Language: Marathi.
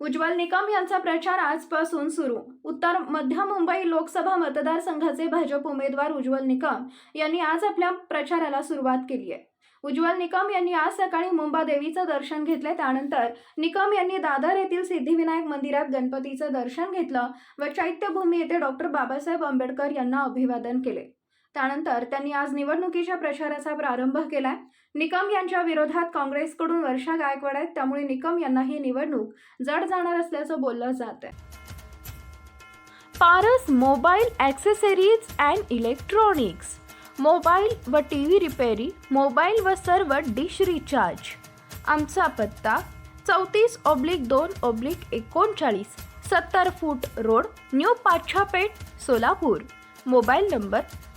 उज्ज्वल निकम यांचा प्रचार आजपासून सुरू. उत्तर मध्य मुंबई लोकसभा मतदारसंघाचे भाजप उमेदवार उज्ज्वल निकम यांनी आज आपल्या प्रचाराला सुरुवात केली आहे. उज्ज्वल निकम यांनी आज सकाळी मुंबादेवीचं दर्शन घेतले. त्यानंतर निकम यांनी दादर येथील सिद्धिविनायक मंदिरात गणपतीचं दर्शन घेतलं व चैत्यभूमी येथे डॉक्टर बाबासाहेब आंबेडकर यांना अभिवादन केले. त्यानंतर त्यांनी आज निवडणुकीच्या प्रचाराचा प्रारंभ केलाय. निकम यांच्या विरोधात काँग्रेसकडून वर्षा गायकवाड आहेत. त्यामुळे निकम यांना ही निवडणूक जड जाणार असल्याचं बोललं जात आहे Paras mobile accessories and electronics. Mobile व टी व्ही रिपेरी मोबाईल व सर्व डिश रिचार्ज. आमचा पत्ता चौतीस ऑब्लिक दोन ऑब्लिक एकोणचाळीस सत्तर foot road new Pachhapeth Solapur. Mobile number